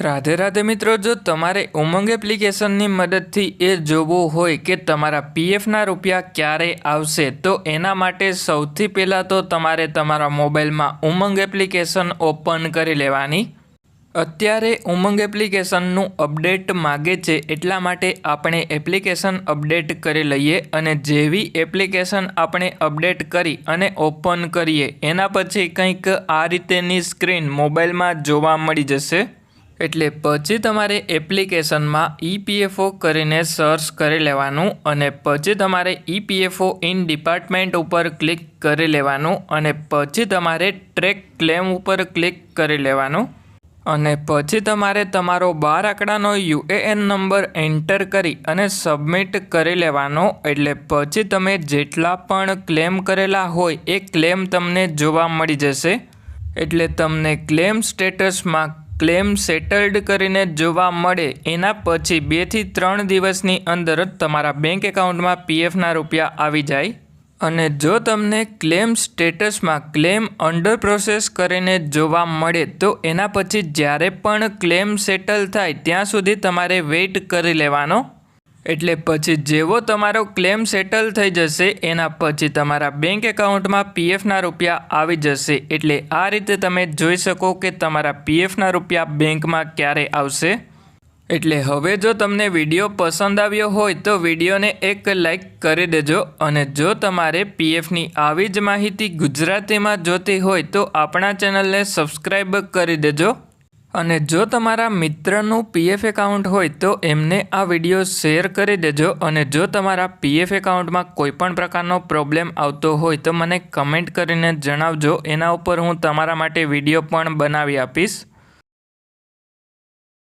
રાધે રાધે મિત્રો, જો તમારે ઉમંગ એપ્લિકેશનની મદદથી એ જોવું હોય કે તમારા પીએફના રૂપિયા ક્યારે આવશે, તો એના માટે સૌથી પહેલાં તો તમારે તમારા મોબાઈલમાં ઉમંગ એપ્લિકેશન ઓપન કરી લેવાની. અત્યારે ઉમંગ એપ્લિકેશનનું અપડેટ માગે છે, એટલા માટે આપણે એપ્લિકેશન અપડેટ કરી લઈએ અને જેવી એપ્લિકેશન આપણે અપડેટ કરી અને ઓપન કરીએ, એના પછી કંઈક આ રીતેની સ્ક્રીન મોબાઈલમાં જોવા મળી જશે. એટલે પછી તમારે એપ્લિકેશનમાં ઈપીએફઓ કરીને સર્ચ કરી લેવાનું અને પછી તમારે ઈપીએફઓ ઇન ડિપાર્ટમેન્ટ ઉપર ક્લિક કરી લેવાનું અને પછી તમારે ટ્રેક ક્લેમ ઉપર ક્લિક કરી લેવાનું. અને પછી તમારે તમારો બાર આંકડાનો યુએએન નંબર એન્ટર કરી અને સબમિટ કરી લેવાનો. એટલે પછી તમે જેટલા પણ ક્લેમ કરેલા હોય એ ક્લેમ તમને જોવા મળી જશે. એટલે તમને ક્લેમ સ્ટેટસમાં ક્લેમ સેટલ્ડ કરીને જોવા મળે એના પછી બેથી ત્રણ દિવસની અંદર જ તમારા બેંક એકાઉન્ટમાં પીએફના રૂપિયા આવી જાય. અને જો તમને ક્લેમ સ્ટેટસમાં ક્લેમ અંડર પ્રોસેસ કરીને જોવા મળે તો એના પછી જ્યારે પણ ક્લેમ સેટલ થાય ત્યાં સુધી તમારે વેઇટ કરી લેવાનો. એટલે પછી જેવો તમારો ક્લેમ સેટલ થઈ જશે, એના પછી તમારા બેંક એકાઉન્ટમાં પીએફના રૂપિયા આવી જશે. એટલે આ રીતે તમે જોઈ શકો કે તમારા પીએફના રૂપિયા બેંકમાં ક્યારે આવશે. એટલે હવે જો તમને વીડિયો પસંદ આવ્યો હોય, તો વિડીયોને એક લાઈક કરી દેજો. અને જો તમારે પીએફની આવી જ માહિતી ગુજરાતીમાં જોતી હોય, તો આપણા ચેનલને સબસ્ક્રાઈબ કરી દેજો. અને જો તમારા મિત્રનું પીએફ એકાઉન્ટ હોય તો એમને આ વીડિયો શેર કરી દેજો અને જો તમારા પીએફ એકાઉન્ટમાં કોઈપણ પ્રકારનો પ્રોબ્લેમ આવતો હોય તો મને કમેન્ટ કરીને જણાવજો. એના ઉપર હું તમારા માટે વીડિયો પણ બનાવી આપીશ.